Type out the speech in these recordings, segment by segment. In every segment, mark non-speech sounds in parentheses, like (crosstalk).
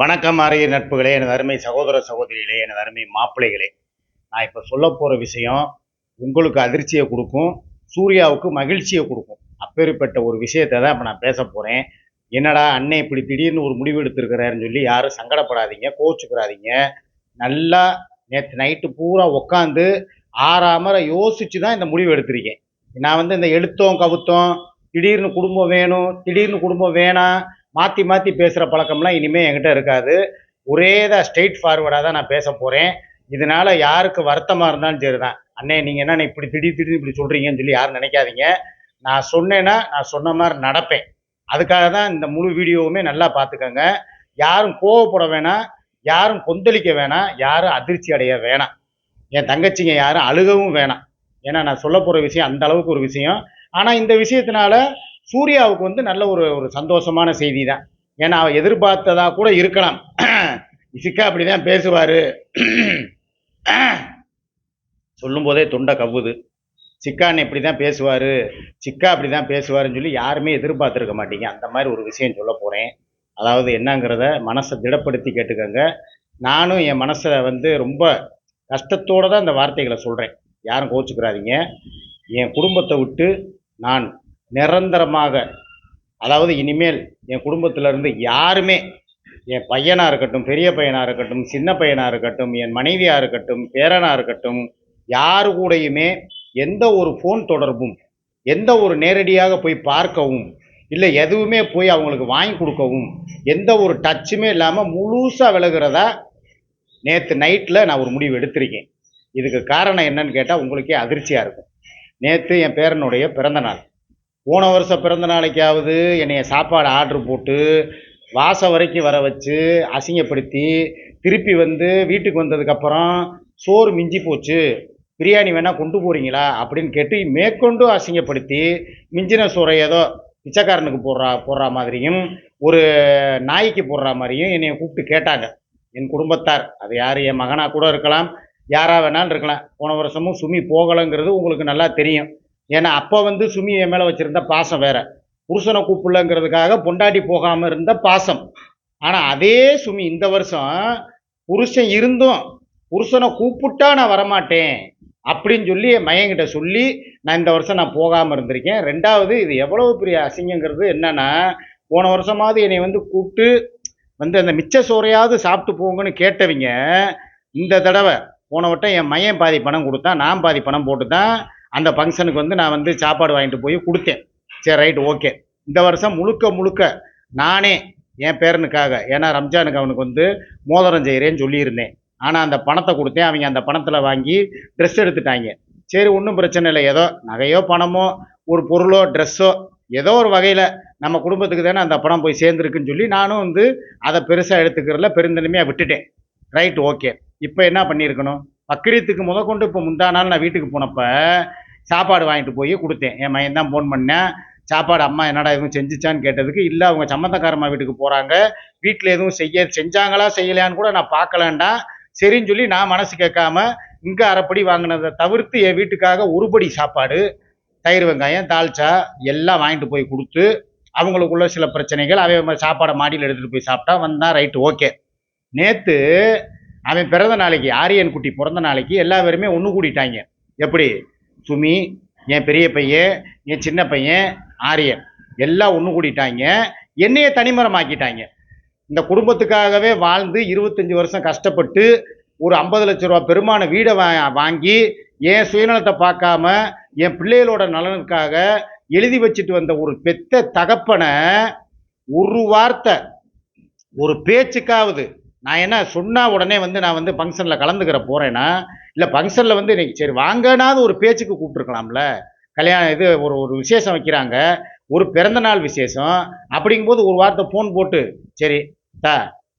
வணக்கம் ஆரிய நட்புகளே எனது அருமை சகோதர சகோதரிகளே எனது அருமை மாப்பிள்ளைகளே. நான் இப்போ சொல்ல போகிற விஷயம் உங்களுக்கு அதிர்ச்சியை கொடுக்கும் சூர்யாவுக்கு மகிழ்ச்சியை கொடுக்கும். அப்பேற்பட்ட ஒரு விஷயத்தை தான் இப்போ நான் பேச போகிறேன் என்னடா அன்னை இப்படி திடீர்னு ஒரு முடிவு எடுத்திருக்கிறாருன்னு சொல்லி யாரும் சங்கடப்படாதீங்க கோச்சுக்கிறாதீங்க. நல்லா நேற்று நைட்டு பூரா உட்காந்து ஆறாமற யோசிச்சு தான் இந்த முடிவு எடுத்திருக்கேன். நான் வந்து இந்த எழுத்தோம் கவுத்தோம் திடீர்னு குடும்பம் வேணும் திடீர்னு குடும்பம் வேணாம் மாற்றி மாற்றி பேசுகிற பழக்கம்லாம் இனிமேல் என்கிட்ட இருக்காது. ஒரே தான் ஸ்ட்ரெயிட் ஃபார்வர்டாக தான் நான் பேச போகிறேன் இதனால் யாருக்கு வருத்தமாக இருந்தாலும் சரி தான் அண்ணே நீங்கள் என்ன இப்படி திடீர் திடீர்னு இப்படி சொல்கிறீங்கன்னு சொல்லி யாரும் நினைக்காதீங்க. நான் சொன்னேன்னா நான் சொன்ன மாதிரி நடப்பேன். அதுக்காக தான் இந்த முழு வீடியோவுமே நல்லா பார்த்துக்கோங்க. யாரும் கோவப்பட வேணாம். யாரும் கொந்தளிக்க வேணாம். யாரும் அதிர்ச்சி அடைய வேணாம். என் தங்கச்சிங்க யாரும் அழுகவும் வேணாம். ஏன்னா நான் சொல்ல போகிற விஷயம் அந்த அளவுக்கு ஒரு விஷயம். ஆனால் இந்த விஷயத்தினால சூர்யாவுக்கு வந்து நல்ல ஒரு ஒரு சந்தோஷமான செய்தி தான் ஏன்னா அவ எதிர்பார்த்ததா கூட இருக்கலாம். (clears throat) இசிக்கா அப்படி தான் பேசுவார். (clears throat) சொல்லும் போதே தொண்டை கவ்வுது. சிக்கான்னு இப்படி தான் பேசுவார். சிக்கா அப்படி தான் பேசுவாருன்னு சொல்லி யாருமே எதிர்பார்த்துருக்க மாட்டீங்க. அந்த மாதிரி ஒரு விஷயம் சொல்ல போகிறேன் அதாவது என்னங்கிறத மனசை திடப்படுத்தி கேட்டுக்கோங்க. நானும் என் மனசை வந்து ரொம்ப கஷ்டத்தோடு தான் இந்த வார்த்தைகளை சொல்கிறேன் யாரும் கோச்சுக்கிறாதீங்க என் குடும்பத்தை விட்டு நான் நிரந்தரமாக அதாவது இனிமேல் என் குடும்பத்திலேருந்து யாருமே என் பையனாக இருக்கட்டும் பெரிய பையனாக இருக்கட்டும் சின்ன பையனாக இருக்கட்டும் என் மனைவியாக இருக்கட்டும் பேரனாக இருக்கட்டும் யாரு கூடயுமே எந்த ஒரு ஃபோன் தொடர்பும் எந்த ஒரு நேரடியாக போய் பார்க்கவும் இல்லை எதுவுமே போய் அவங்களுக்கு வாங்கி கொடுக்கவும் எந்த ஒரு டச்சுமே இல்லாமல் முழுசாக விலகிறதா நேற்று நைட்டில் நான் ஒரு முடிவு எடுத்திருக்கேன். இதுக்கு காரணம் என்னன்னு கேட்டால் உங்களுக்கே அதிர்ச்சியாக இருக்கும். நேற்று என் பேரனுடைய பிறந்த நாள். போன வருஷம் பிறந்த நாளைக்காவது என்னைய சாப்பாடு ஆர்டர் போட்டு வாசம் வரைக்கும் வர வச்சு அசிங்கப்படுத்தி திருப்பி வந்து வீட்டுக்கு வந்ததுக்கப்புறம் சோறு மிஞ்சி போச்சு. பிரியாணி வேணால் கொண்டு போகிறீங்களா அப்படின்னு கேட்டு மேற்கொண்டு அசிங்கப்படுத்தி மிஞ்சின சோறை ஏதோ பிச்சைக்காரனுக்கு போடுறா போடுற மாதிரியும் ஒரு நாய்க்கு போடுற மாதிரியும் என்னை கூப்பிட்டு கேட்டாங்க. என் குடும்பத்தார். அது யார்? என் மகனாக கூட இருக்கலாம். யாராக வேணாலும் இருக்கலாம். போன வருஷமும் சுமி போகலைங்கிறது உங்களுக்கு நல்லா தெரியும். ஏன்னா அப்போ வந்து சுமி என் மேலே வச்சுருந்த பாசம் வேற. புருஷனை கூப்பிடலங்கிறதுக்காக பொண்டாட்டி போகாமல் இருந்த பாசம். ஆனால் அதே சுமி இந்த வருஷம் புருஷன் இருந்தும் புருஷனை கூப்பிட்டா நான் வரமாட்டேன் அப்படின்னு சொல்லி என் மையங்கிட்ட சொல்லி நான் இந்த வருஷம் நான் போகாமல் இருந்திருக்கேன். ரெண்டாவது இது எவ்வளவு பெரிய அசிங்கங்கிறது என்னன்னா போன வருஷமாவது என்னை வந்து கூப்பிட்டு வந்து அந்த மிச்ச சோறையாவது சாப்பிட்டு போங்கன்னு கேட்டவங்க. இந்த தடவை போன வட்டம் என் மையன் பாதி பணம் கொடுத்தான் நான் பாதி பணம் போட்டு தான் அந்த ஃபங்க்ஷனுக்கு வந்து நான் வந்து சாப்பாடு வாங்கிட்டு போய் கொடுத்தேன். சரி ரைட் ஓகே இந்த வருஷம் முழுக்க முழுக்க நானே என் பேரனுக்காக ஏன்னா ரம்ஜானுக்கு அவனுக்கு வந்து மோதிரம் செய்கிறேன்னு சொல்லியிருந்தேன். ஆனால் அந்த பணத்தை கொடுத்தேன். அவங்க அந்த பணத்தில் வாங்கி ட்ரெஸ் எடுத்துட்டாங்க. சரி ஒன்றும் பிரச்சனை இல்லை. ஏதோ நகையோ பணமோ ஒரு பொருளோ ட்ரெஸ்ஸோ ஏதோ ஒரு வகையில் நம்ம குடும்பத்துக்கு தானே அந்த பணம் போய் சேர்ந்துருக்குன்னு சொல்லி நானும் வந்து அதை பெருசாக எடுத்துக்கிறதுல பெருந்தன்மையாக விட்டுட்டேன். ரைட் ஓகே இப்போ என்ன பண்ணியிருக்கணும்? அக்கிரியத்துக்கு முத கொண்டு இப்போ முந்தா நாள் நான் வீட்டுக்கு போனப்போ சாப்பாடு வாங்கிட்டு போய் கொடுத்தேன். என் மையன் தான் ஃபோன் பண்ணேன் சாப்பாடு அம்மா என்னடா எதுவும் செஞ்சுச்சான்னு கேட்டதுக்கு இல்லை அவங்க சம்மந்தக்காரம்மா வீட்டுக்கு போகிறாங்க வீட்டில் எதுவும் செய்ய செஞ்சாங்களா செய்யலையான்னு கூட நான் பார்க்கலான்டா சரின்னு சொல்லி நான் மனசு கேட்காம இங்கே அரைப்படி வாங்கினதை தவிர்த்து என் வீட்டுக்காக ஒருபடி சாப்பாடு தயிர் வெங்காயம் தால்ச்சா எல்லாம் வாங்கிட்டு போய் கொடுத்து அவங்களுக்குள்ள சில பிரச்சனைகள் அவை சாப்பாடை மாடியில் எடுத்துகிட்டு போய் சாப்பிட்டா வந்தால் ரைட்டு ஓகே நேற்று அவன் பிறந்த நாளைக்கு ஆரியன் குட்டி பிறந்த நாளைக்கு எல்லா பேருமே ஒன்று கூடிட்டாங்க. எப்படி? சுமி என் பெரிய பையன் என் சின்ன பையன் ஆரியன். எல்லாம் ஒன்று கூடிட்டாங்க. என்னையே தனிமரமாக்கிட்டாங்க. இந்த குடும்பத்துக்காகவே வாழ்ந்து இருபத்தஞ்சி வருஷம் கஷ்டப்பட்டு ஒரு ஐம்பது லட்ச ரூபா பெருமான வீடை வா வாங்கி என் சுயநலத்தை பார்க்காம என் பிள்ளைகளோட நலனுக்காக எழுதி வச்சுட்டு வந்த ஒரு பெத்த தகப்பனை ஒரு வார்த்தை ஒரு பேச்சுக்காவது நான் என்ன சொன்னால் உடனே வந்து நான் வந்து ஃபங்க்ஷனில் கலந்துக்கிற போகிறேன்னா இல்லை ஃபங்க்ஷனில் வந்து இன்றைக்கி சரி வாங்கனாவது ஒரு பேச்சுக்கு கூப்பிட்ருக்கலாம்ல கல்யாணம் இது ஒரு ஒரு விசேஷம் வைக்கிறாங்க. ஒரு பிறந்தநாள் விசேஷம். அப்படிங்கும்போது ஒரு வார்த்தை ஃபோன் போட்டு சரி தா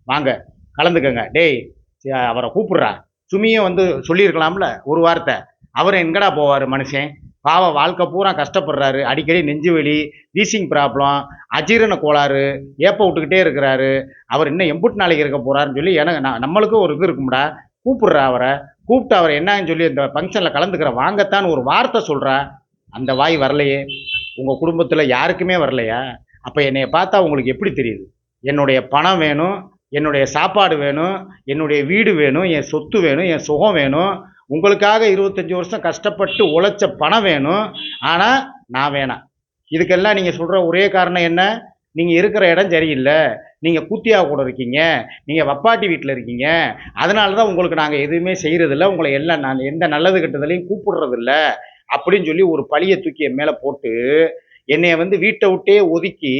வாங்க கலந்துக்கங்க. டேய் சரி, அவரை கூப்பிட்றா. சுமியும் வந்து சொல்லியிருக்கலாம்ல ஒரு வார்த்தை. அவர் எங்கடா போவார் மனுஷன்? பாவம் வாழ்க்கை பூரா கஷ்டப்படுறாரு. அடிக்கடி நெஞ்சு வலி வீசிங் ப்ராப்ளம் அஜீரண கோளாறு ஏப்ப விட்டுக்கிட்டே இருக்கிறாரு. அவர் இன்னும் எம்புட்டு நாளைக்கு இருக்க போகிறாருன்னு சொல்லி எனக்கு நான் நம்மளுக்கும் ஒரு இது இருக்கும்டா. கூப்பிடுறா அவரை. கூப்பிட்டு அவர் என்னன்னு சொல்லி இந்த ஃபங்க்ஷனில் கலந்துக்கிற வாங்கத்தான் ஒரு வார்த்தை சொல்கிறா அந்த வாய் வரலையே. உங்கள் குடும்பத்தில் யாருக்குமே வரலையா? அப்போ என்னைய பார்த்தா உங்களுக்கு எப்படி தெரியுது? என்னுடைய பணம் வேணும் என்னுடைய சாப்பாடு வேணும் என்னுடைய வீடு வேணும் என் சொத்து வேணும் என் சுகம் வேணும். உங்களுக்காக இருபத்தஞ்சி வருஷம் கஷ்டப்பட்டு உழைச்ச பணம் வேணும். ஆனால் நான் வேணாம். இதுக்கெல்லாம் நீங்கள் சொல்கிற ஒரே காரணம் என்ன? நீங்கள் இருக்கிற இடம் சரியில்லை. நீங்கள் கூத்தியாக கூட இருக்கீங்க. நீங்கள் வப்பாட்டி வீட்டில் இருக்கீங்க. அதனால தான் உங்களுக்கு நாங்கள் எதுவுமே செய்கிறதில்ல உங்களை எல்லாம் நான் எந்த நல்லது கெட்டதுலையும் கூப்பிடுறதில்ல அப்படின்னு சொல்லி ஒரு பழியை தூக்கி என் மேலே போட்டு என்னைய வந்து வீட்டை விட்டே ஒதுக்கி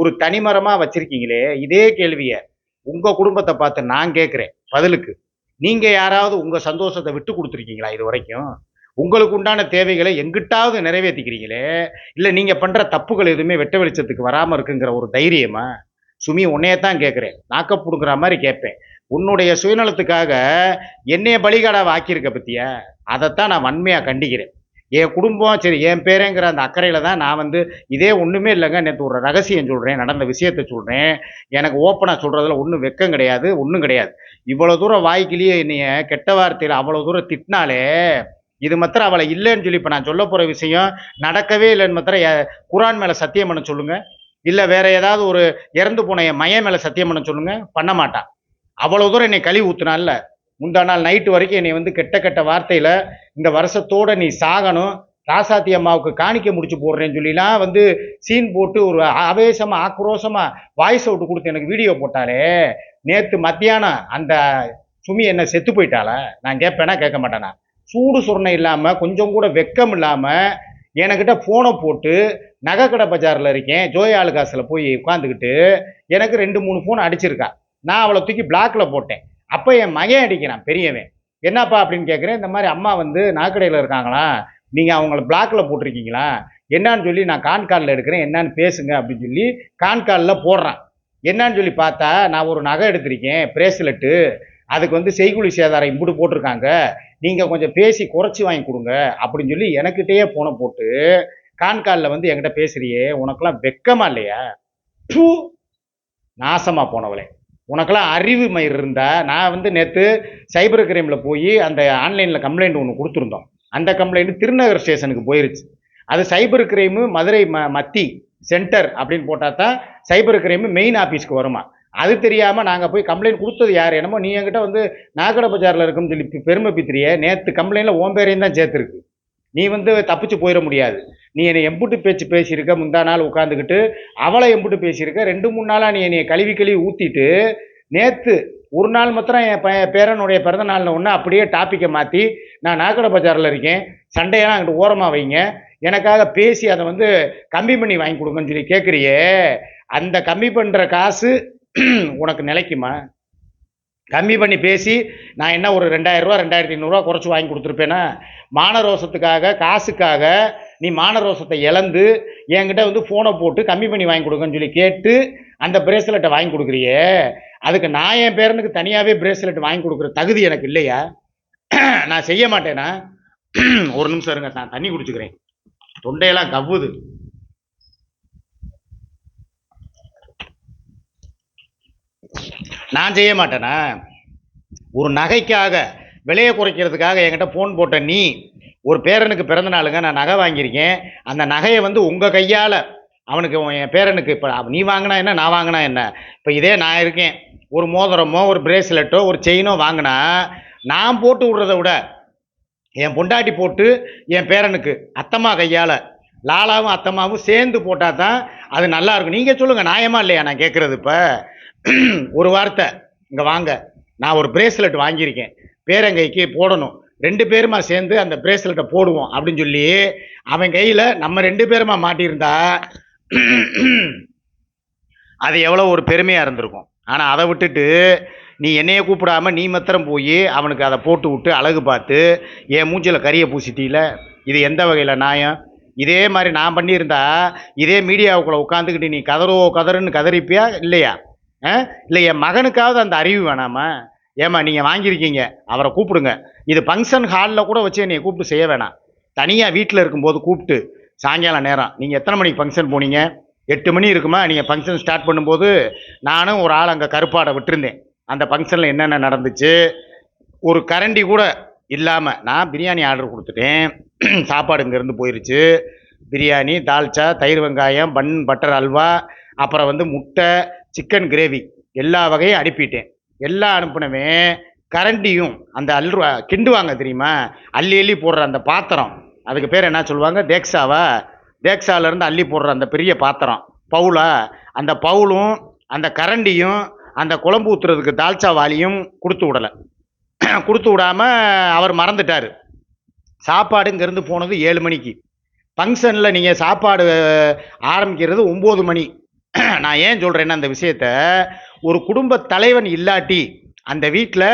ஒரு தனிமரமாக வச்சுருக்கீங்களே இதே கேள்வியை உங்கள் குடும்பத்தை பார்த்து நான் கேட்குறேன் பதிலுக்கு. நீங்கள் யாராவது உங்கள் சந்தோஷத்தை விட்டு கொடுத்துருக்கீங்களா இது வரைக்கும்? உங்களுக்கு உண்டான தேவைகளை எங்கிட்டாவது நிறைவேற்றிக்கிறீங்களே இல்லை நீங்கள் பண்ணுற தப்புகள் எதுவுமே வெட்ட வெளிச்சத்துக்கு வராமல் இருக்குங்கிற ஒரு தைரியமா? சுமி உன்னையே தான் கேட்குறேன் நாக்க பிடுங்குற மாதிரி கேட்பேன். உன்னுடைய சுயநலத்துக்காக என்னைய பலிகாடாக ஆக்கியிருக்க பற்றியா அதைத்தான் நான் வன்மையாக கண்டிக்கிறேன். என் குடும்பம் சரி என் பேரேங்கிற அந்த அக்கறையில் தான் நான் வந்து இதே ஒன்றுமே இல்லைங்க. நேற்று ஒரு ரகசியம் சொல்கிறேன் நடந்த விஷயத்த சொல்கிறேன் எனக்கு ஓப்பனாக சொல்கிறதுல ஒன்றும் வெக்கம் கிடையாது ஒன்றும் கிடையாது. இவ்வளோ தூரம் வாய்க்கிலேயே என்னைய கெட்ட வார்த்தையில் அவ்வளோ தூரம் திட்டினாலே இது மாத்திரம் அவளை இல்லைன்னு சொல்லி இப்போ நான் சொல்ல போகிற விஷயம் நடக்கவே இல்லைன்னு மாத்திரம் குரான் மேலே சத்தியம் பண்ண சொல்லுங்கள் இல்லை வேற ஏதாவது ஒரு இறந்து போன என் மையம் மேலே சத்தியம் பண்ண சொல்லுங்கள் பண்ண மாட்டான் அவ்வளோ தூரம் என்னை கழுவி ஊத்துனால முந்தா நாள் நைட்டு வரைக்கும் என்னை வந்து கெட்ட கெட்ட வார்த்தையில் இந்த வருஷத்தோட நீ சாகணும் ராசாத்தி அம்மாவுக்கு காணிக்க முடிச்சு போடுறேன்னு சொல்லிலாம் வந்து சீன் போட்டு ஒரு ஆவேசமாக ஆக்ரோஷமாக வாய்ஸ் அவுட் கொடுத்து எனக்கு வீடியோ போட்டாலே நேற்று மத்தியானம் அந்த சுமி என்ன செத்து போயிட்டால நான் கேட்பேனா? கேட்க மாட்டேனா? சூடு சுரணை இல்லாமல் கொஞ்சம் கூட வெக்கம் இல்லாமல் என்கிட்ட ஃபோனை போட்டு நகைக்கடை பஜாரில் இருக்கேன் ஜோய் ஆளுகாசில் போய் உட்காந்துக்கிட்டு எனக்கு ரெண்டு மூணு ஃபோன் அடிச்சிருக்கா. நான் அவளை தூக்கி பிளாக்ல போட்டேன். அப்போ என் மகன் அடிக்கிறான் பெரியவன். என்னப்பா அப்படின்னு கேட்குறேன் இந்த மாதிரி அம்மா வந்து நாக்கடையில் இருக்காங்களா? நீங்கள் அவங்கள பிளாக்ல போட்டிருக்கீங்களா? என்னன்னு சொல்லி நான் கான் காலில் எடுக்கிறேன் என்னான்னு பேசுங்க அப்படின்னு சொல்லி கான் காலில் போடுறான். என்னன்னு சொல்லி பார்த்தா நான் ஒரு நகை எடுத்திருக்கேன் பிரேஸ்லெட்டு அதுக்கு வந்து செய்குழி சேதாரம் இம்புட்டு போட்டிருக்காங்க. நீங்கள் கொஞ்சம் பேசி குறைச்சி வாங்கி கொடுங்க அப்படின்னு சொல்லி எனக்கிட்டேயே போனை போட்டு கான் காலில் வந்து என்கிட்ட பேசுறியே உனக்கெல்லாம் வெக்கமா இல்லையா? பூ நாசமாக போனவளே. உனக்கெல்லாம் அறிவு மயிர் இருந்தால் நான் வந்து நேற்று சைபர் கிரைமில் போய் அந்த ஆன்லைனில் கம்ப்ளைண்ட் ஒன்று கொடுத்துருந்தோம். அந்த கம்ப்ளைண்ட் திருநகர் ஸ்டேஷனுக்கு போயிருச்சு. அது சைபர் கிரைமு மதுரை ம மத்தி சென்டர் அப்படின்னு போட்டால் தான் சைபர் கிரைமு மெயின் ஆஃபீஸ்க்கு வருமா? அது தெரியாமல் நாங்கள் போய் கம்ப்ளைண்ட் கொடுத்தது யார் என்னமோ நீ என்கிட்ட வந்து நாகட பஜாரில் இருக்குன்னு சொல்லி பெருமை பித்திரியை நேற்று கம்ப்ளைண்ட்டில் ஓம்பேரையும் தான் சேர்த்துருக்கு. நீ வந்து தப்பிச்சு போயிட முடியாது. நீ என்னை எம்புட்டு பேச்சு பேசியிருக்க முந்தா நாள் உட்காந்துக்கிட்டு அவளை எம்புட்டு பேசியிருக்க ரெண்டு மூணு நாளாக நீ என்னை கழுவி கழுவி ஊற்றிட்டு நேற்று ஒரு நாள் மாத்திரம் என் ப பேரனுடைய பிறந்த நாளில் ஒன்று அப்படியே டாப்பிக்கை மாற்றி நான் நாகட பஜாரில் இருக்கேன். சண்டையெல்லாம் அங்கிட்டு ஓரமாக வைங்க. எனக்காக பேசி அதை வந்து கம்மி பண்ணி வாங்கி கொடுங்கன்னு சொல்லி கேட்குறியே அந்த கம்மி பண்ணுற காசு (clears throat) உனக்கு நிலைக்குமா? கம்மி பண்ணி பேசி நான் என்ன ஒரு ரெண்டாயிரரூவா ரெண்டாயிரத்தி ஐநூறுரூவா குறைச்சி வாங்கி கொடுத்துருப்பேன்னா மானரோசத்துக்காக காசுக்காக நீ மானரோசத்தை இழந்து என்கிட்ட வந்து ஃபோனை போட்டு கம்மி பண்ணி வாங்கி கொடுங்கன்னு சொல்லி கேட்டு அந்த பிரேஸ்லெட்டை வாங்கி கொடுக்குறியே? அதுக்கு நான் என் பேரனுக்கு தனியாகவே பிரேஸ்லெட் வாங்கி கொடுக்குற தகுதி எனக்கு இல்லையா? (clears throat) நான் செய்ய மாட்டேனா? (clears throat) ஒரு நிமிஷம் இருங்க நான் தண்ணி குடிச்சுக்கிறேன். தொண்டையெல்லாம் கவ்வுது. நான் செய்ய மாட்டேனா? ஒரு நகைக்காக விலையை குறைக்கிறதுக்காக என்கிட்ட ஃபோன் போட்ட நீ ஒரு பேரனுக்கு பிறந்த நாளுங்க நான் நகை வாங்கியிருக்கேன். அந்த நகையை வந்து உங்கள் கையால் அவனுக்கு என் பேரனுக்கு இப்போ நீ வாங்கினா என்ன நான் வாங்கினா என்ன? இப்போ இதே நான் இருக்கேன். ஒரு மோதிரமோ ஒரு பிரேஸ்லெட்டோ ஒரு செயினோ வாங்கினா நான் போட்டு விடுறத விட என் பொண்டாட்டி போட்டு என் பேரனுக்கு அத்தம்மா கையால் லாலாவும் அத்தம்மாவும் சேர்ந்து போட்டால் தான் அது நல்லாயிருக்கும் நீங்கள் சொல்லுங்கள் நியாயமா இல்லையா நான் கேட்குறது இப்போ? ஒரு வார்த்தை. இங்கே வாங்க. நான் ஒரு பிரேஸ்லெட் வாங்கியிருக்கேன். பேரங்கைக்கு போடணும். ரெண்டு பேருமா சேர்ந்து அந்த பிரேஸ்லெட்டை போடுவோம் அப்படின்னு சொல்லி அவன் கையில் நம்ம ரெண்டு பேருமா மாட்டியிருந்தா அது எவ்வளோ ஒரு பெருமையாக இருந்திருக்கும். ஆனால் அதை விட்டுட்டு நீ என்னையை கூப்பிடாம நீ மாத்திரம் போய் அவனுக்கு அதை போட்டு விட்டு அழகு பார்த்து என் மூஞ்சில் கறியை பூசிட்டியில் இது எந்த வகையில் நியாயம் இதே மாதிரி நான் பண்ணியிருந்தா இதே மீடியாவுக்குள்ளே உட்காந்துக்கிட்டு நீ கதறோ கதறுன்னு கதறிப்பியா இல்லையா? இல்லை என் மகனுக்காவது அந்த அறிவு வேணாமா? ஏம்மா நீங்கள் வாங்கியிருக்கீங்க. அவரை கூப்பிடுங்க. இது ஃபங்க்ஷன் ஹாலில் கூட வச்சு என்னை கூப்பிட்டு செய்ய வேணாம். தனியாக வீட்டில் இருக்கும்போது கூப்பிட்டு சாயங்காலம் நேரம். நீங்கள் எத்தனை மணிக்கு ஃபங்க்ஷன் போனீங்க? எட்டு மணி இருக்குமா? நீங்கள் ஃபங்க்ஷன் ஸ்டார்ட் பண்ணும்போது நானும் ஒரு ஆள் அங்கே கருப்பாடை விட்டுருந்தேன். அந்த ஃபங்க்ஷனில் என்னென்ன நடந்துச்சு? ஒரு கரண்டி கூட இல்லாமல் நான் பிரியாணி ஆர்டர் கொடுத்துட்டேன். (clears throat) சாப்பாடு இங்கேருந்து போயிருச்சு. பிரியாணி தால்ச்சா தயிர் வெங்காயம் பன் பட்டர் அல்வா அப்புறம் வந்து முட்டை சிக்கன் கிரேவி எல்லா வகையும் அனுப்பிட்டேன். எல்லாம் அனுப்புனவன் கரண்டியும் அந்த அல்வா கிண்டுவாங்க தெரியுமா? அள்ளி அள்ளி போடுற அந்த பாத்திரம். அதுக்கு பேர் என்ன சொல்லுவாங்க? தேக்ஸாவா தேக்ஸாவிலேருந்து அள்ளி போடுற அந்த பெரிய பாத்திரம். பவுலா. அந்த பவுலும் அந்த கரண்டியும் அந்த குழம்பு ஊத்துறதுக்கு தால்ச்சா வாலியும் கொடுத்து விடலை. (clears throat) கொடுத்து விடாம அவர் மறந்துட்டார். சாப்பாடு இங்கேருந்து போனது ஏழு மணிக்கு. ஃபங்க்ஷனில் நீங்கள் சாப்பாடு ஆரம்பிக்கிறது ஒம்பது மணி. (clears throat) நான் ஏன் சொல்கிறேன்னா அந்த விஷயத்த ஒரு குடும்ப தலைவன் இல்லாட்டி அந்த வீட்டில்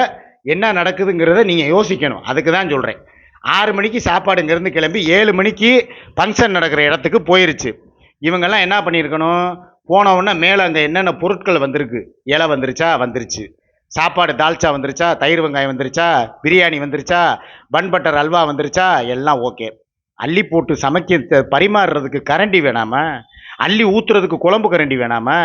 என்ன நடக்குதுங்கிறத நீங்கள் யோசிக்கணும். அதுக்கு தான் சொல்கிறேன் ஆறு மணிக்கு சாப்பாடு இங்கேருந்து கிளம்பி ஏழு மணிக்கு ஃபங்க்ஷன் நடக்கிற இடத்துக்கு போயிருச்சு. இவங்கெல்லாம் என்ன பண்ணியிருக்கணும்? போனவுடனே மேலே அங்கே என்னென்ன பொருட்கள் வந்திருக்கு? இலை வந்துருச்சா? வந்துருச்சு. சாப்பாடு தால்ச்சா வந்துருச்சா? தயிர் வெங்காயம் வந்துருச்சா? பிரியாணி வந்துருச்சா? பன் பட்டர் அல்வா வந்துருச்சா? எல்லாம் ஓகே அள்ளி போட்டு சமைக்க பரிமாறுறதுக்கு கரண்டி வேணாமா? அள்ளி ஊற்றுறதுக்கு குழம்பு கரண்டி வேணாமா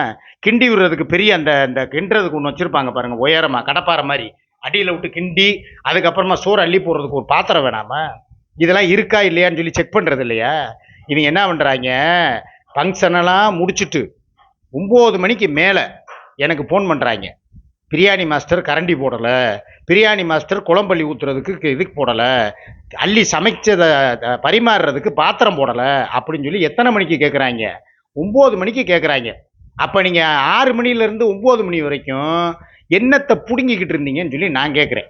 கிண்டி விடுறதுக்கு பெரிய அந்த இந்த கிண்டுறதுக்கு ஒன்று வச்சுருப்பாங்க பாருங்க உயரமாக கடப்பாறை மாதிரி. அடியில் விட்டு கிண்டி அதுக்கப்புறமா சோறு அள்ளி போடுறதுக்கு ஒரு பாத்திரம் வேணாமா? இதெல்லாம் இருக்கா இல்லையான்னு சொல்லி செக் பண்ணுறது இல்லையா? இவங்க என்ன பண்ணுறாங்க ஃபங்க்ஷனெல்லாம் முடிச்சிட்டு ஒம்பது மணிக்கு மேலே எனக்கு ஃபோன் பண்ணுறாங்க பிரியாணி மாஸ்டர் கரண்டி போடலை. பிரியாணி மாஸ்டர் குழம்பள்ளி ஊற்றுறதுக்கு இதுக்கு போடலை. அள்ளி சமைச்சதை பரிமாறுறதுக்கு பாத்திரம் போடலை. அப்படின்னு சொல்லி எத்தனை மணிக்கு கேட்குறாங்க ஒம்பது மணிக்கு கேட்குறாங்க அப்போ நீங்கள் ஆறு மணிலேருந்து ஒம்பது மணி வரைக்கும் என்னத்தை பிடுங்கிக்கிட்டு இருந்தீங்கன்னு சொல்லி நான் கேட்குறேன்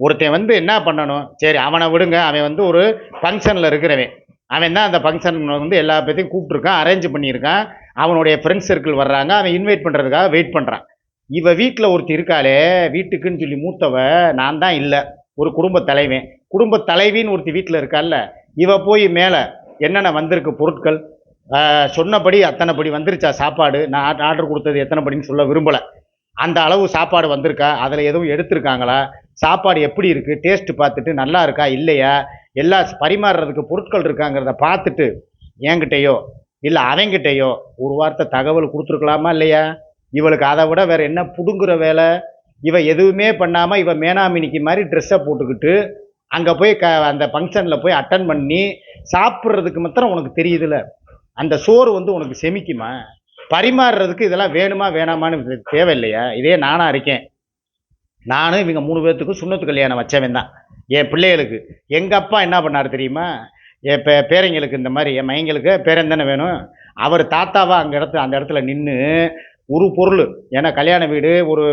ஒருத்தன் வந்து என்ன பண்ணணும்? சரி அவனை விடுங்க. அவன் வந்து ஒரு ஃபங்க்ஷனில் இருக்கிறவன். அவன் தான் அந்த ஃபங்க்ஷன் வந்து எல்லா பேர்த்தையும் கூப்பிட்ருக்கான் அரேஞ்ச் பண்ணியிருக்கான். அவனுடைய ஃப்ரெண்ட்ஸ் சர்க்கிள் வர்றாங்க. அவன் இன்வைட் பண்ணுறதுக்காக வெயிட் பண்ணுறான் இவ வீட்டில் ஒருத்தர் இருக்காளே வீட்டுக்குன்னு சொல்லி மூத்தவ நான் தான் இல்லை. ஒரு குடும்ப தலைவன். குடும்ப தலைவின்னு ஒருத்தி வீட்டில் இருக்கால்ல இவ போய் மேலே என்னென்ன வந்திருக்கு பொருட்கள்? சொன்னபடி அத்தனை படி வந்துருச்சா சாப்பாடு? நான் ஆர்டர் கொடுத்தது எத்தனை படின்னு சொல்ல விரும்பலை. அந்த அளவு சாப்பாடு வந்திருக்கா? அதில் எதுவும் எடுத்திருக்காங்களா? சாப்பாடு எப்படி இருக்குது டேஸ்ட்டு பார்த்துட்டு நல்லா இருக்கா? இல்லையா? எல்லா பரிமாறுறதுக்கு பொருட்கள் இருக்காங்கிறத பார்த்துட்டு என்கிட்டேயோ இல்லை அவங்கிட்டயோ ஒரு வார்த்தை தகவல் கொடுத்துருக்கலாமா இல்லையா? இவளுக்கு அதை விட வேறு என்ன புடுங்குற வேலை? இவ எதுவுமே பண்ணாமல் இவ மேனாமினிக்கு மாதிரி ட்ரெஸ்ஸை போட்டுக்கிட்டு அங்கே போய் க அந்த ஃபங்க்ஷனில் போய் அட்டன் பண்ணி சாப்பிட்றதுக்கு மாத்திரம் உனக்கு தெரியுதுல்ல அந்த சோறு வந்து உனக்கு செமிக்குமா? பரிமாறுறதுக்கு இதெல்லாம் வேணுமா வேணாமான்னு தேவையில்லையா? இதே நானாக இருக்கேன். நானும் இவங்க மூணு பேர்த்துக்கும் சுண்ணத்து கல்யாணம் வச்சவன் தான். என் பிள்ளைகளுக்கு. எங்கள் அப்பா என்ன பண்ணார் தெரியுமா? என் பே பேரைங்களுக்கு இந்த மாதிரி என் மையங்களுக்கு பேரன் தானே வேணும். அவர் தாத்தாவா அங்கே இடத்துல அந்த இடத்துல நின்று ஒரு பொருள். ஏன்னா கல்யாண வீடு ஒரு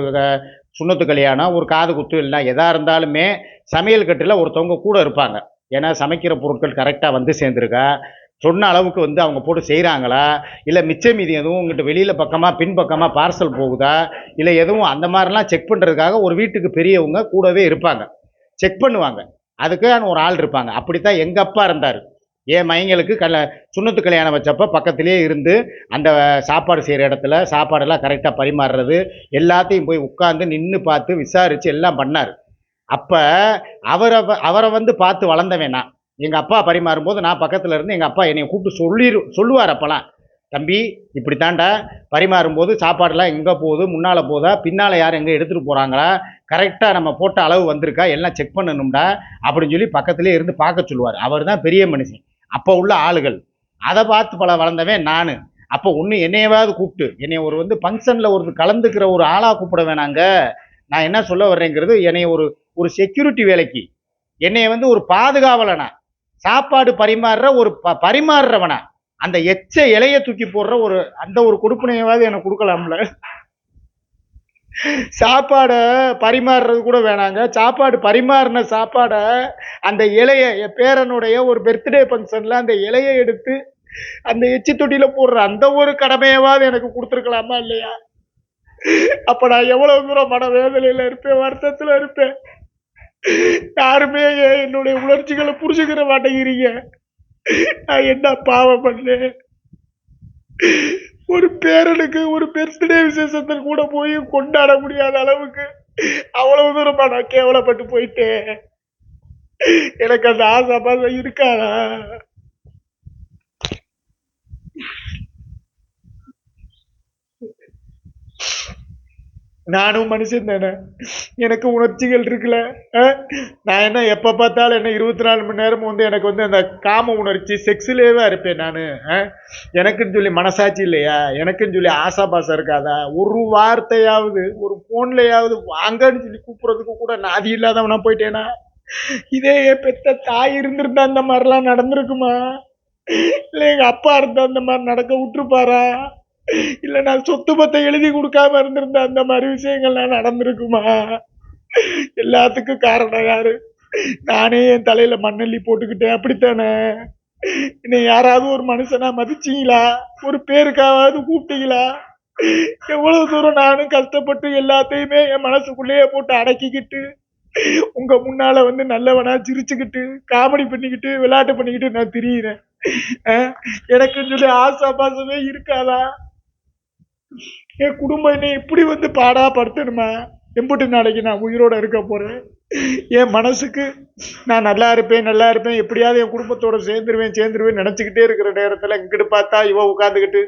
சுண்ணத்து கல்யாணம் ஒரு காது குத்து இல்லை எதாக இருந்தாலுமே சமையல் கட்டில் ஒருத்தவங்க கூட இருப்பாங்க. ஏன்னா சமைக்கிற பொருட்கள் கரெக்டாக வந்து சேர்ந்துருக்கா. சொன்ன அளவுக்கு வந்து அவங்க போட்டு செய்கிறாங்களா இல்லை மிச்ச மீதி எதுவும் உங்கள்கிட்ட வெளியில் பக்கமாக பின்பக்கமாக பார்சல் போகுதா? இல்லை எதுவும் அந்த மாதிரிலாம் செக் பண்ணுறதுக்காக ஒரு வீட்டுக்கு பெரியவங்க கூடவே இருப்பாங்க. செக் பண்ணுவாங்க. அதுக்கான ஒரு ஆள் இருப்பாங்க. அப்படித்தான் எங்கள் அப்பா இருந்தார். என் மைங்களுக்கு கல்ல சுண்ணத்து கல்யாணம் வச்சப்போ பக்கத்திலே இருந்து அந்த சாப்பாடு செய்கிற இடத்துல சாப்பாடெல்லாம் கரெக்டாக பரிமாறுறது எல்லாத்தையும் போய் உட்காந்து நின்று பார்த்து விசாரித்து எல்லாம் பண்ணார். அப்போ அவரை வ- அவரை வந்து பார்த்து வளர்ந்த வேணாம் எங்கள் அப்பா பரிமாறும்போது நான் பக்கத்தில் இருந்து எங்கள் அப்பா என்னை கூப்பிட்டு சொல்லிரு சொல்லுவார் அப்போலாம். தம்பி இப்படி தாண்டா பரிமாறும்போது சாப்பாடெல்லாம் எங்கே போகுது? முன்னால் போதா? பின்னால் யார் எங்கே எடுத்துகிட்டு போகிறாங்களா கரெக்டாக நம்ம போட்ட அளவு வந்திருக்கா? எல்லாம் செக் பண்ணணும்டா. அப்படின்னு சொல்லி பக்கத்துலேயே இருந்து பார்க்க சொல்லுவார். அவர் தான் பெரிய மனுஷன். அப்போ உள்ள ஆளுகள். அதை பார்த்து பல வளர்ந்தவன் நான். அப்போ ஒன்று என்னையவாவது கூப்பிட்டு என்னை ஒரு வந்து ஃபங்க்ஷனில் ஒரு கலந்துக்கிற ஒரு ஆளாக கூப்பிட வேணாங்க. நான் என்ன சொல்ல வர்றேங்கிறது என்னை ஒரு ஒரு செக்யூரிட்டி வேலைக்கு. என்னைய வந்து ஒரு பாதுகாவலனா சாப்பாடு பரிமாறுற ஒரு ப பரிமாறுறவனை. அந்த எச்ச இலைய தூக்கி போடுற ஒரு அந்த ஒரு கொடுப்பினையாவது எனக்கு கொடுக்கலாம்ல. சாப்பாடை பரிமாறுறது கூட வேணாங்க. சாப்பாடு பரிமாறின சாப்பாடை அந்த இலைய என் பேரனுடைய ஒரு பர்த்டே ஃபங்க்ஷனில் அந்த இலையை எடுத்து அந்த எச்சி தொட்டியில் போடுற அந்த ஒரு கடமையாவது எனக்கு கொடுத்துருக்கலாமா இல்லையா? அப்போ நான் எவ்வளோ தூரம் மன வேதனையில் இருப்பேன் வருத்தத்தில் இருப்பேன். யாருமே என்னுடைய உணர்ச்சிகளை புரிஞ்சுக்கிற மாட்டேங்கிறீங்க. நான் என்ன பாவம் பண்ணேன்? ஒரு பேரனுக்கு ஒரு பெர்த்டே விசேஷத்தில் கூட போய் கொண்டாட முடியாத அளவுக்கு அவ்வளவு தூரமா நான் கேவலப்பட்டு போயிட்டேன். எனக்கு அந்த ஆசை பாசம் இருக்காதா? நானும் மனுஷன் தானே. எனக்கு உணர்ச்சிகள் இருக்குல்ல? ஆ? நான் என்ன எப்போ பார்த்தாலும் என்ன இருபத்தி நாலு மணி நேரம் வந்து எனக்கு வந்து அந்த காம உணர்ச்சி செக்ஸ்லேயே இருப்பேன் நான். எனக்குன்னு சொல்லி மனசாட்சி இல்லையா? எனக்குன்னு சொல்லி ஆசா பாசம் இருக்காதா? ஒரு வார்த்தையாவது ஒரு ஃபோன்லையாவது வாங்கன்னு சொல்லி கூப்பிட்றதுக்கு கூட நாதி இல்லாதவனா போயிட்டேனா? இதே என் பெத்த தாய் இருந்திருந்தா அந்த மாதிரிலாம் நடந்திருக்குமா? இல்லை எங்கள் அப்பா இருந்தால் அந்த மாதிரி நடக்க விட்டுருப்பாரா? இல்லை நான் சொத்து பத்தை எழுதி கொடுக்காம இருந்திருந்த அந்த மாதிரி விஷயங்கள்லாம் நடந்திருக்குமா? எல்லாத்துக்கும் காரணம் யாரு? நானே என் தலையில மண்ணள்ளி போட்டுக்கிட்டேன் அப்படித்தானே? என்னை யாராவது ஒரு மனுஷனா மதிச்சீங்களா? ஒரு பேருக்காவது கூப்பிட்டீங்களா? எவ்வளவு தூரம் நானும் கஷ்டப்பட்டு எல்லாத்தையுமே என் மனசுக்குள்ளேயே போட்டு அடக்கிக்கிட்டு உங்க முன்னால வந்து நல்லவனா சிரிச்சுக்கிட்டு காமெடி பண்ணிக்கிட்டு விளையாட்டு பண்ணிக்கிட்டு நான் திரியிறேன். எனக்குன்னு சொல்லி ஆசை பாசமே இருக்காதா? என் குடும்பம் என்னை இப்படி வந்து பாடா படுத்தணுமா? எம்புட்டு நாளைக்கு நான் உயிரோட இருக்க போறேன். என் மனசுக்கு நான் நல்லா இருப்பேன் நல்லா இருப்பேன். எப்படியாவது என் குடும்பத்தோட சேர்ந்துருவேன் சேர்ந்துருவேன் நினச்சிக்கிட்டே இருக்கிற நேரத்தில் இங்கிட்டு பார்த்தா இவ உட்காந்துக்கிட்டு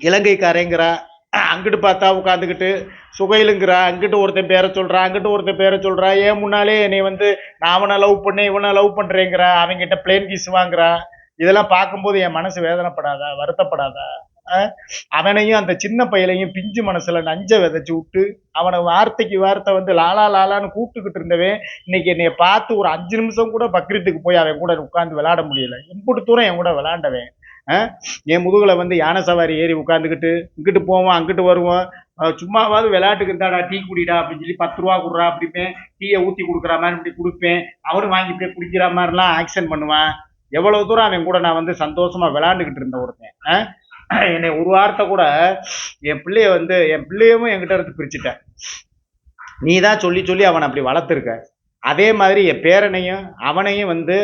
இலங்கைக்காரங்கிறா. அங்கிட்டு பார்த்தா உட்காந்துக்கிட்டு சுகையிலுங்கிறா. அங்கிட்டு ஒருத்தன் பேரை சொல்றா அங்கிட்டு ஒருத்தன் பேரை சொல்றா. ஏன் முன்னாலே என்னை வந்து நான் அவனை லவ் பண்ணேன் இவனை லவ் பண்ணுறேங்கிறா அவங்ககிட்ட பிளேன் கீஸ் வாங்குறா. இதெல்லாம் பார்க்கும்போது என் மனசு வேதனைப்படாதா? வருத்தப்படாதா? அவனையும் அந்த சின்ன பையலையும் பிஞ்சு மனசுல நஞ்ச விதைச்சு விட்டு அவனை வார்த்தைக்கு வார்த்தை வந்து லாலா லாலான்னு கூப்பிட்டுக்கிட்டு இருந்தவன் இன்னைக்கு என்னைய பார்த்து ஒரு அஞ்சு நிமிஷம் கூட பக்ரீத்துக்கு போய் அவன் கூட உட்காந்து விளையாட முடியல. இம்புட்டு தூரம் என் கூட விளையாண்டவன். என் முதுகுல வந்து யானை சவாரி ஏறி உட்காந்துக்கிட்டு இங்கிட்டு போவோம் அங்கிட்டு வருவோம். சும்மாவது விளையாட்டுக்கு இருந்தாடா டீ குடிடா அப்படின்னு சொல்லி பத்து ரூபா கொடுறா அப்படிப்பேன். டீயை ஊற்றி கொடுக்குற மாதிரி இப்படி கொடுப்பேன். அவரும் வாங்கி போய் குடிக்கிற மாதிரிலாம் ஆக்ஷன் பண்ணுவான். எவ்வளவு தூரம் அவன் கூட நான் வந்து சந்தோஷமா விளையாண்டுக்கிட்டு இருந்த ஒருத்தன். என்னை ஒரு வார்த்தை கூட என் பிள்ளைய வந்து என் பிள்ளையவும் என்கிட்ட இருந்து பிரிச்சுட்டேன் நீ தான் சொல்லி சொல்லி அவனை அப்படி வளர்த்துருக்க. அதே மாதிரி என் பேரனையும் அவனையும் வந்து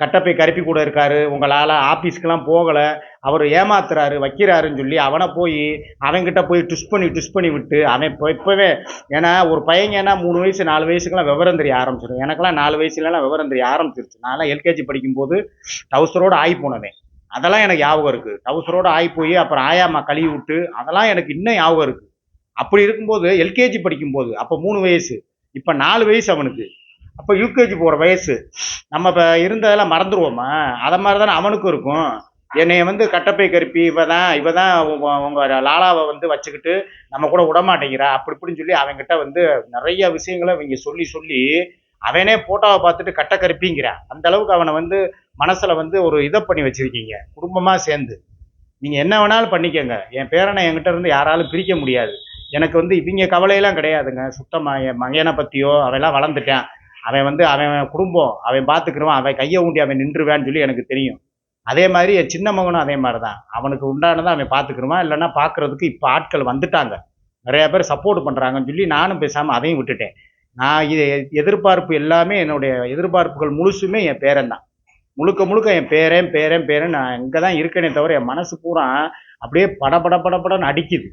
கட்டப்பை கருப்பி கூட இருக்காரு. உங்களால் ஆஃபீஸ்க்கெலாம் போகலை. அவர் ஏமாத்துறாரு வைக்கிறாருன்னு சொல்லி அவனை போய் அவன்கிட்ட போய் ட்விஸ் பண்ணி ட்விஸ் பண்ணி விட்டு அவன் இப்போ இப்போவே ஏன்னா ஒரு பையங்கன்னா மூணு வயசு நாலு வயசுக்கெல்லாம் விவரம் தெரிய ஆரம்பிச்சிடும் எனக்கெல்லாம் நாலு வயசுலலாம் விவரம் தெரிய ஆரம்பிச்சிருச்சு. நான்லாம் எல்கேஜி படிக்கும்போது டவுசரோடு ஆகி போனவேன் அதெல்லாம் எனக்கு ஞாபகம் இருக்குது டவுசரோட ஆகி போய் அப்புறம் ஆயாம்மா கழுவி விட்டு அதெல்லாம் எனக்கு இன்னும் ஞாபகம் இருக்குது அப்படி இருக்கும்போது எல்கேஜி படிக்கும்போது அப்போ மூணு வயசு இப்போ நாலு வயசு அவனுக்கு. அப்போ யூகேஜி போகிற வயசு. நம்ம இப்போ இருந்ததெல்லாம் மறந்துடுவோமா அதை மாதிரி தானே அவனுக்கும் இருக்கும். என்னை வந்து கட்டப்பை கருப்பி இவ தான் இவ தான் உங்கள் லாலாவை வந்து வச்சுக்கிட்டு நம்ம கூட விட மாட்டேங்கிறா அப்படி இப்படின்னு சொல்லி அவங்ககிட்ட வந்து நிறைய விஷயங்களை இவங்க சொல்லி சொல்லி அவனே போட்டோவை பார்த்துட்டு கட்டை கருப்பிங்கிறான் அந்த அளவுக்கு அவனை வந்து மனசில் வந்து ஒரு இதை பண்ணி வச்சுருக்கீங்க. குடும்பமாக சேர்ந்து. நீங்கள் என்ன வேணாலும் பண்ணிக்கங்க. என் பேரனை என்கிட்ட இருந்து யாராலும் பிரிக்க முடியாது. எனக்கு வந்து இவங்க கவலையெல்லாம் கிடையாதுங்க. சுத்தமாக என் மகனை பற்றியோ அவெல்லாம் வளர்ந்துட்டான். அவன் வந்து அவன் குடும்பம் அவன் பார்த்துக்கிருவான் அவன் கையை ஊண்டி அவன் நின்றுவான்னு சொல்லி எனக்கு தெரியும். அதே மாதிரி என் சின்ன மகனும் அதே மாதிரி தான் அவனுக்கு உண்டானதை அவன் பார்த்துக்கிருவான் இல்லைன்னா பார்க்கறதுக்கு இப்போ ஆட்கள் வந்துட்டாங்க. நிறைய பேர் சப்போர்ட் பண்ணுறாங்கன்னு சொல்லி நானும் பேசாமல் அதையும் விட்டுட்டேன். நான் இது எதிர்பார்ப்பு எல்லாமே என்னுடைய எதிர்பார்ப்புகள் முழுசுமே என் பேரன் தான். முழுக்க முழுக்க என் பேரன் பேரன் பேரன் நான் இங்கே தான் இருக்கேனே தவிர என் மனசு பூரா அப்படியே பட பட பட படன்னு அடிக்குது.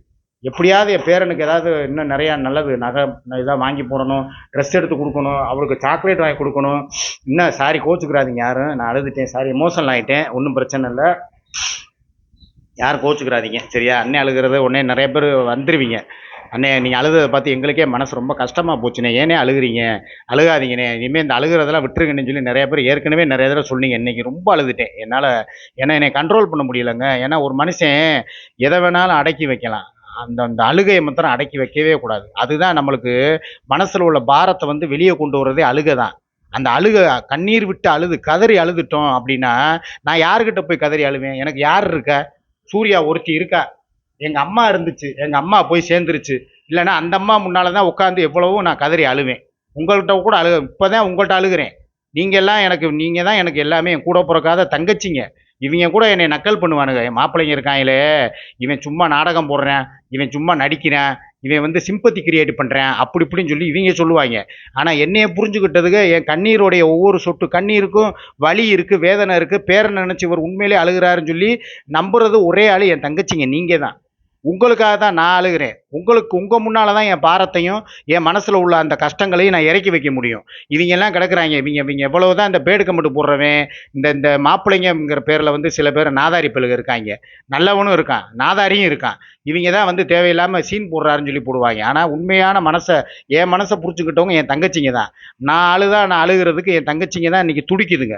எப்படியாவது என் பேரனுக்கு ஏதாவது இன்னும் நிறையா நல்லது நகை இதாக வாங்கி போடணும் ட்ரெஸ் எடுத்து கொடுக்கணும் அவளுக்கு சாக்லேட் வாங்கி கொடுக்கணும். இன்னும் சாரி கோச்சுக்கிறாதீங்க யாரும். நான் அழுதுட்டேன் சாரி எமோஷனல் ஆகிட்டேன் ஒன்றும் பிரச்சனை இல்லை. யாரும் கோச்சுக்கிறாதீங்க சரியா? அண்ணன் அழுகிறது உடனே நிறைய பேர் வந்துடுவீங்க அண்ணே நீங்கள் அழுகிறத பார்த்து எங்களுக்கே மனசு ரொம்ப கஷ்டமாக போச்சுண்ணே. ஏனே அழுகுறீங்க? அழுகாதீங்கண்ணே. இனிமேல் இந்த அழுகிறதெல்லாம் விட்டுருங்கன்னு சொல்லி நிறைய பேர் ஏற்கனவே நிறைய தடவை சொன்னீங்க. இன்னைக்கு ரொம்ப அழுதுட்டேன். என்னால் ஏன்னா என்னை கண்ட்ரோல் பண்ண முடியலங்க. ஏன்னா ஒரு மனுஷன் எதை வேணாலும் அடக்கி வைக்கலாம். அந்த அந்த அழுகையை மாத்திரம் அடக்கி வைக்கவே கூடாது. அதுதான் நம்மளுக்கு மனசில் உள்ள பாரத்தை வந்து வெளியே கொண்டு வர்றதே அழுகை தான். அந்த அழுக கண்ணீர் விட்டு அழுது கதறி அழுதுட்டோம் அப்படின்னா நான் யாருக்கிட்ட போய் கதறி அழுவேன்? எனக்கு யார் இருக்கா? சூர்யா ஒருத்தி இருக்கா? எங்கள் அம்மா இருந்துச்சு எங்கள் அம்மா போய் சேர்ந்துருச்சு. இல்லைன்னா அந்த அம்மா முன்னால் தான் உட்காந்து எவ்வளவோ நான் கதறி அழுவேன். உங்கள்கிட்ட கூட அழுக இப்போதான் உங்கள்கிட்ட அழுகிறேன். நீங்கள் எல்லாம் எனக்கு நீங்கள் தான் எனக்கு எல்லாமே என் கூட பிறக்காத தங்கச்சிங்க. இவங்க கூட என்னை நக்கல் பண்ணுவானுங்க. என் மாப்பிள்ளைங்க இருக்காங்களே இவன் சும்மா நாடகம் போடுறேன் இவன் சும்மா நடிக்கிறேன் இவன் வந்து சிம்பத்தி கிரியேட் பண்ணுறேன் அப்படி இப்படின்னு சொல்லி இவங்க சொல்லுவாங்க. ஆனால் என்னையை புரிஞ்சுக்கிட்டதுக்கு என் கண்ணீருடைய ஒவ்வொரு சொட்டு கண்ணீருக்கும் வலி இருக்குது வேதனை இருக்குது பேரை நினச்சி இவர் உண்மையிலே அழுகிறாருன்னு சொல்லி நம்புறது ஒரே ஆள் என் தங்கச்சிங்க நீங்கள் தான் உங்களுக்காக தான் நான் அழுகிறேன். உங்களுக்கு உங்கள் முன்னால் தான் என் பாரத்தையும் என் மனசில் உள்ள அந்த கஷ்டங்களையும் நான் இறக்கி வைக்க முடியும். இவங்க எல்லாம் கிடக்குறாங்க. இவங்க இவங்க எவ்வளோ தான் இந்த பேடு கம்பெட்டு போடுறவன் இந்த இந்த மாப்பிள்ளைங்கிற பேரில் வந்து சில பேர் நாதாரி பிள்ளைங்க இருக்காங்க. நல்லவனும் இருக்கான் நாதாரியும் இருக்கான். இவங்க தான் வந்து தேவையில்லாமல் சீன் போடுறாருன்னு சொல்லி போடுவாங்க. ஆனால் உண்மையான மனசை என் மனசை புரிச்சுக்கிட்டவங்க என் தங்கச்சிங்க தான். நான் அழுதா நான் அழுகிறதுக்கு என் தங்கச்சிங்க தான் இன்றைக்கி துடிக்குதுங்க.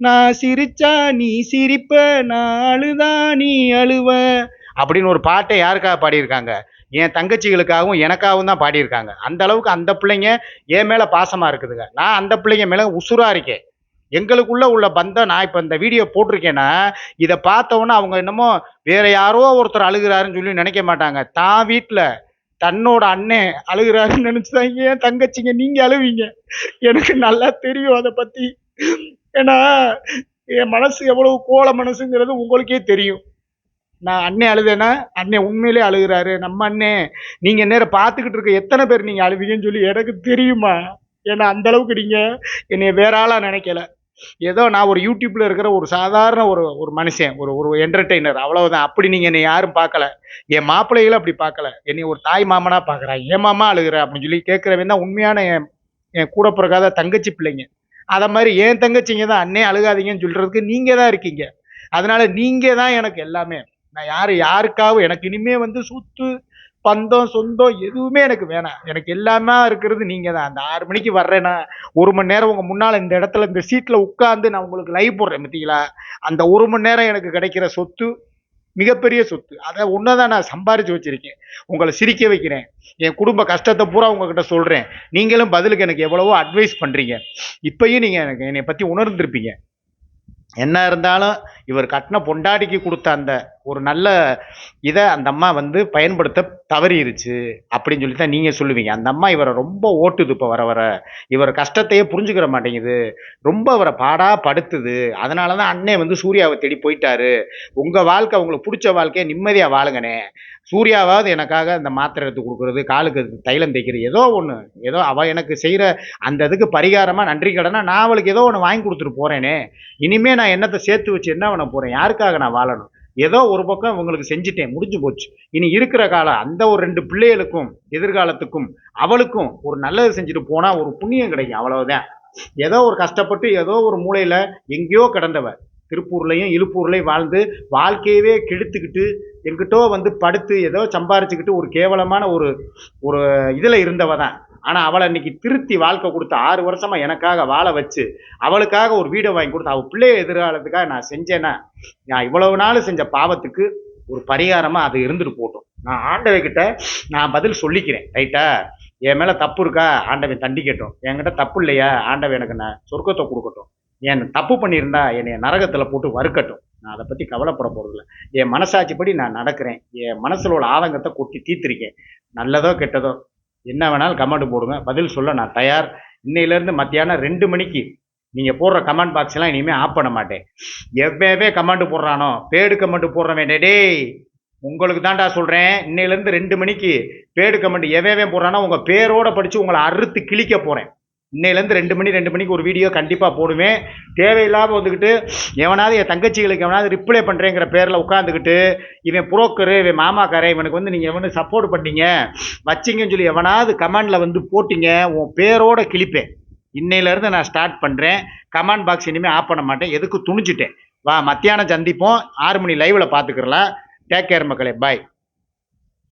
நான் சிரிச்சா நீ சிரிப்ப நான் அழுதா நீ அழுவ. அப்படின்னு ஒரு பாட்டை யாருக்காக பாடியிருக்காங்க? என் தங்கச்சிகளுக்காகவும் எனக்காகவும் தான் பாடியிருக்காங்க. அந்த அளவுக்கு அந்த பிள்ளைங்க என் மேலே பாசமாக இருக்குதுங்க. நான் அந்த பிள்ளைங்க மேலே உசுராக இருக்கேன். எங்களுக்குள்ளே உள்ள பந்தம் நான் இப்போ இந்த வீடியோ போட்டிருக்கேன்னா இதை பார்த்தவொன்னே அவங்க என்னமோ வேற யாரோ ஒருத்தர் அழுகிறாருன்னு சொல்லி நினைக்க மாட்டாங்க. தான் வீட்டில் தன்னோட அண்ணன் அழுகிறாருன்னு நினைச்சுதான் ஏன் தங்கச்சிங்க நீங்கள் அழுவீங்க. எனக்கு நல்லா தெரியும் அதை பற்றி ஏன்னா என் மனசு எவ்வளவு கோல மனசுங்கிறது உங்களுக்கே தெரியும். நான் அண்ணே அழுதேன்னா அண்ணே உண்மையிலே அழுகிறாரு. நம்ம அண்ணே நீங்க நேரம் பார்த்துக்கிட்டு இருக்க எத்தனை பேர் நீங்க அழுவீங்கன்னு சொல்லி எனக்கு தெரியுமா? ஏன்னா அந்த அளவுக்கு நீங்க என்னை வேற ஆளா நினைக்கல. ஏதோ நான் ஒரு யூடியூப்ல இருக்கிற ஒரு சாதாரண ஒரு ஒரு மனுஷன் ஒரு ஒரு என்டர்டெய்னர் அவ்வளவுதான். அப்படி நீங்க என்னை யாரும் பார்க்கல. என் மாப்பிள்ளைகளும் அப்படி பார்க்கல. என்னை ஒரு தாய் மாமனா பார்க்கறாங்க ஏன் மாமா அழுகிற அப்படின்னு சொல்லி கேட்குறவன் தான் உண்மையான என் என் கூட பிறக்காத தங்கச்சி பிள்ளைங்க. அதை மாதிரி என் தங்கச்சிங்க தான் அண்ணே அழுகாதீங்கன்னு சொல்றதுக்கு நீங்க தான் இருக்கீங்க. அதனால நீங்க தான் எனக்கு எல்லாமே. நான் யார் யாருக்காகவும் எனக்கு இனிமே வந்து சொத்து பந்தம் சொந்தம் எதுவுமே எனக்கு வேணாம். எனக்கு எல்லாமே இருக்கிறது நீங்கள் தான் அந்த ஆறு மணிக்கு வர்றேன்னா ஒரு மணி நேரம் உங்கள் முன்னால் இந்த இடத்துல இந்த சீட்டில் உட்காந்து நான் உங்களுக்கு லைவ் போடுறேன் பார்த்தீங்களா? அந்த ஒரு மணி நேரம் எனக்கு கிடைக்கிற சொத்து மிகப்பெரிய சொத்து. அதை ஒன்னதான் நான் சம்பாரித்து வச்சுருக்கேன். உங்களை சிரிக்க வைக்கிறேன். என் குடும்ப கஷ்டத்தை பூரா உங்ககிட்ட சொல்கிறேன் நீங்களும் பதிலுக்கு எனக்கு எவ்வளவோ அட்வைஸ் பண்ணுறீங்க இப்போயும் நீங்கள் எனக்கு என்னை பற்றி உணர்ந்திருப்பீங்க. என்ன இருந்தாலும் இவர் கட்டின பொண்டாட்டிக்கு கொடுத்த அந்த ஒரு நல்ல இதை அந்த அம்மா வந்து பயன்படுத்த தவறிருச்சு அப்படின்னு சொல்லி தான் நீங்கள் சொல்லுவீங்க. அந்த அம்மா இவரை ரொம்ப ஓட்டுது இப்போ வர வர. இவர் கஷ்டத்தையே புரிஞ்சுக்கிற மாட்டேங்குது. ரொம்ப அவரை பாடாக படுத்துது. அதனால தான் அண்ணே வந்து சூர்யாவை தேடி போயிட்டாரு. உங்கள் வாழ்க்கை உங்களுக்கு பிடிச்ச வாழ்க்கையை நிம்மதியாக வாழுங்கனே சூர்யாவாவது எனக்காக அந்த மாத்திரை எடுத்து கொடுக்குறது காலுக்கு தைலம் தைக்கிறது ஏதோ ஒன்று ஏதோ அவள் எனக்கு செய்கிற அந்த இதுக்கு பரிகாரமாக நன்றி கடனா நான் அவளுக்கு ஏதோ ஒன்று வாங்கி கொடுத்துட்டு போகிறேனே இனிமேல் நான் என்னத்தை சேர்த்து வச்சு என்ன பண்ண போகிறேன் யாருக்காக நான் வாழணும்? ஏதோ ஒரு பக்கம் உங்களுக்கு செஞ்சுட்டேன் முடிஞ்சு போச்சு. இனி இருக்கிற காலம் அந்த ஒரு ரெண்டு பிள்ளைகளுக்கும் எதிர்காலத்துக்கும் அவளுக்கும் ஒரு நல்லது செஞ்சுட்டு போனால் ஒரு புண்ணியம் கிடைக்கும் அவ்வளவுதான். ஏதோ ஒரு கஷ்டப்பட்டு ஏதோ ஒரு மூலையில் எங்கேயோ கிடந்தவ. திருப்பூர்லையும் இழுப்பூர்லையும் வாழ்ந்து வாழ்க்கையவே கெடுத்துக்கிட்டு எங்கிட்டோ வந்து படுத்து ஏதோ சம்பாரிச்சுக்கிட்டு ஒரு கேவலமான ஒரு ஒரு இதில் இருந்தவ தான். ஆனால் அவளை இன்னைக்கு திருத்தி வாழ்க்கை கொடுத்து ஆறு வருஷமா எனக்காக வாழ வச்சு அவளுக்காக ஒரு வீடை வாங்கி கொடுத்து அவள் பிள்ளைய எதிர்காலத்துக்காக நான் செஞ்சேன்னா நான் இவ்வளவு நாள் செஞ்ச பாவத்துக்கு ஒரு பரிகாரமாக அது இருந்துட்டு போட்டோம் நான் ஆண்டவைக்கிட்ட நான் பதில் சொல்லிக்கிறேன். ரைட்டா என் மேலே தப்பு இருக்கா? ஆண்டவன் தண்டிக்கட்டும் என்கிட்ட தப்பு இல்லையா? ஆண்டவன் எனக்கு நான் சொர்க்கத்தை கொடுக்கட்டும். என் தப்பு பண்ணியிருந்தா என்னை நரகத்தில் போட்டு வறுக்கட்டும். நான் அதை பற்றி கவலைப்பட போகிறதில்ல என் மனசாட்சிப்படி நான் நடக்கிறேன். என் மனசில் உள்ள ஆதங்கத்தை கொட்டி தீர்த்திருக்கேன். நல்லதோ கெட்டதோ என்ன வேணாலும் கமெண்ட் போடுங்க. பதில் சொல்ல நான் தயார். இன்னையிலேருந்து மத்தியானம் ரெண்டு மணிக்கு நீங்கள் போடுற கமெண்ட் பாக்ஸ்லாம் இனிமேல் ஆஃப் பண்ண மாட்டேன். எவ்வளவே கமெண்ட் போடுறானோ பேடு கமெண்ட் போடுறவன் டேய், டேய் உங்களுக்கு தான்டா சொல்கிறேன் இன்னையிலேருந்து ரெண்டு மணிக்கு பேடு கமெண்ட் எவ்வளவே போடுறானோ உங்கள் பேரோட படித்து உங்களை அறுத்து கிழிக்க போகிறேன் இன்னையிலேருந்து ரெண்டு மணி ரெண்டு மணிக்கு ஒரு வீடியோ கண்டிப்பாக போடுவேன். தேவையில்லாமல் வந்துக்கிட்டு எவனாவது என் தங்கச்சிகளுக்கு எவனாவது ரிப்ளை பண்ணுறேங்கிற பேரில் உட்காந்துக்கிட்டு இவன் புரோக்கரு இவன் மாமாக்காரன் இவனுக்கு வந்து நீங்கள் எவனு சப்போர்ட் பண்ணீங்க. வச்சிங்கன்னு சொல்லி எவனாவது கமெண்டில் வந்து போட்டிங்க உன் பேரோட கிழிப்பேன். இன்னையிலேருந்து நான் ஸ்டார்ட் பண்ணுறேன் கமெண்ட் பாக்ஸ் இனிமேல் ஆஃப் பண்ண மாட்டேன். எதுக்கு துணிச்சிட்டேன் வா மத்தியானம் சந்திப்போம். ஆறு மணி லைவில் பார்த்துக்கிறலாம் டேக் கேர் மக்களே. பாய்